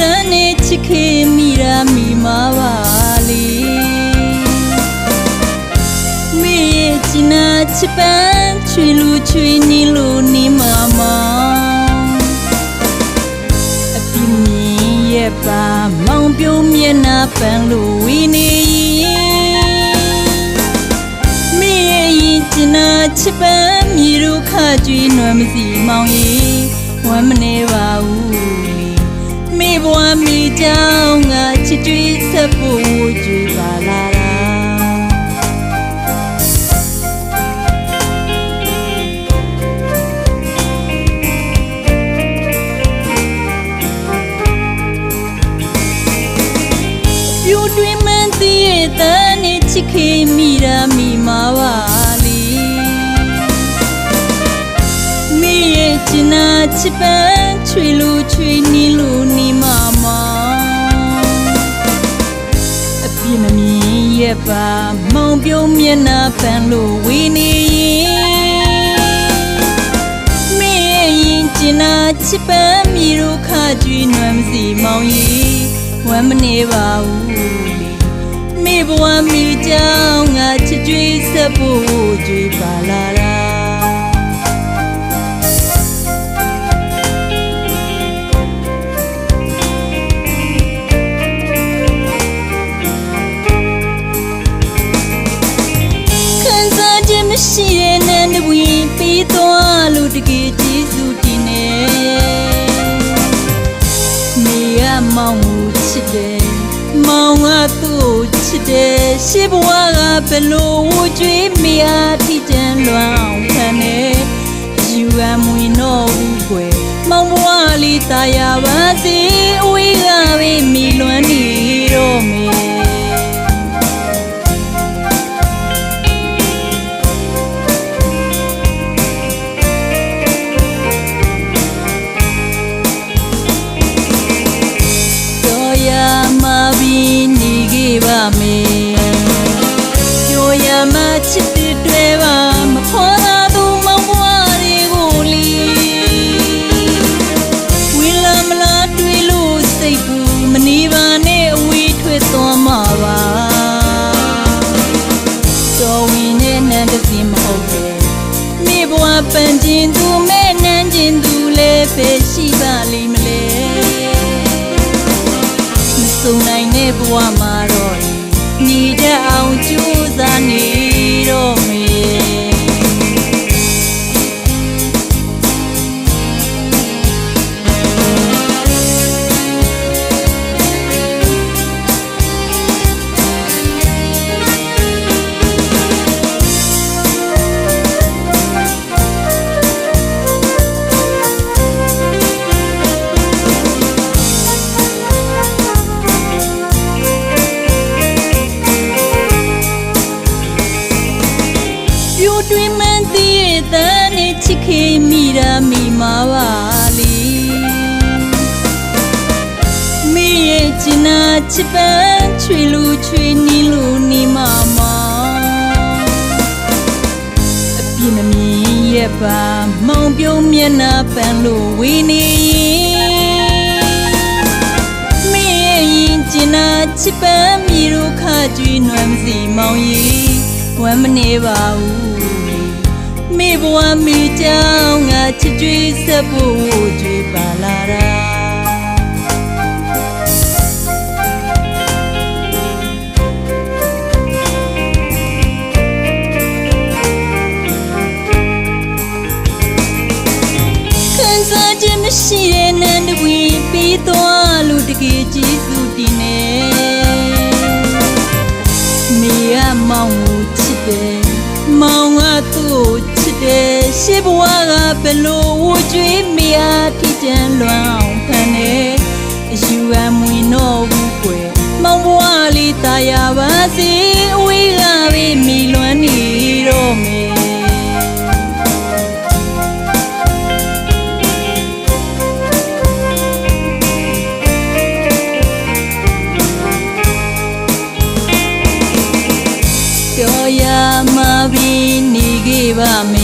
တန်းနဲ့ချစ်ခင်မိရာမိမာပါလေမေရဲ့ချစ်နာချစ်ပန်းချွေလူချွေနီလူနီမာမာအပြင်းမြင်ရဲ့ပါမောင်ပြုံးမျက်နှာပန်းလို့ဝီနေမေရဲ့ရင်ချစ်နာချစ်ပန်းမြေတို့ခကြွေးနွယ်မစီမောင်ရဲ့ ဝမ်းမနေပါဘူးလေမိဘွားမိကြောင်းငါချစ်ကြွေးဆက်ဖို့ကြွေးပါလာတာပြူတွင်မန်းသေးရဲ့တန်းနဲ့ချစ်ခင်မိတာမိမာပါ နာချစ်ပန်းချွေလူချွေနီလူနီမမအပြင်းမမြင်ရဲ့ပါမောင်ပြုံးမျက်နှာပန်းလို့ဝေနေရင်မေရဲ့ရင်ချင်နာချစ်ပန်းမြေတို့ခကြွေးနွမ်းမစီမောင်ကြီးဝမ်းမနေပါဘူးလေမေဘဝမိကြောင်းငါချစ်ကြွေးဆက်ဖို့ကြွေးပါလာတာ တယ်ရှေးဘဝကဘယ်လိုဝကြွေးမရထိတန်လွမ်းအောင်ခံနေယူရမွေတော့ဘူးကွယ်မောင်ဘဝလေးตายရပါစေ လည်းပဲရှိပါလိမ့်မလဲမစုံနိုင်တဲ့ဘဝမှာတော့ညီတတ်အောင်ကြိုး ပြူတွင်မန်းသေးရဲ့တန်းနဲ့ချစ်ခင်မိတာမိမာပါလေမိရဲ့ချင်နာချစ်ပန်းချွေလူချွေနီလူနီမာမာအပြင်းမမြင်ရဲ့ပါမောင်ပြုံးမျက်နှာပန်းလို့ဝေနေရင်မိရဲ့ရင်ချင်နာချစ်ပန်းမြေတို့ခကြွေးနွမ်းစီမောင်ကြီးဝမ်းမနေပါဘူး မိဘဝမိကြောင်းငါချစ်ကြွေးဆက်ဖို့ကြွေးပါလာတာခံစားခြင်းမရှိတဲ့နန်းတ ရှေးဘဝကဘယ်လိုဝကြွေးမရထိတန်လွမ်းအောင်ခံနေအယူအမဝင်တော့ဘူးကွယ်မောင်ဘဝလေးตายရပါစေအဝေးကပဲမိလွမ်းနေတော့မယ် ပြောရမှာပြီးနေခဲ့ပါမယ် ်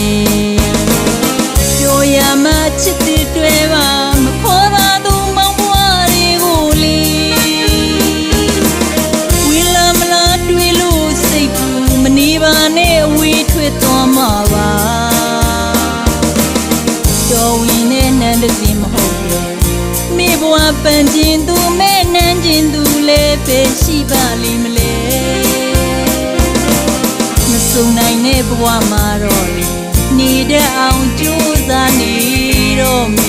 န်ခြင်းသူမဲ့နန်းခြင်းသူလည်းပဲရှိပါလိမ့်မလဲမစုံနိုင်တဲ့ဘဝမှာတော့လေနေတတ်အောင်ကြိုးစားနေတော့မ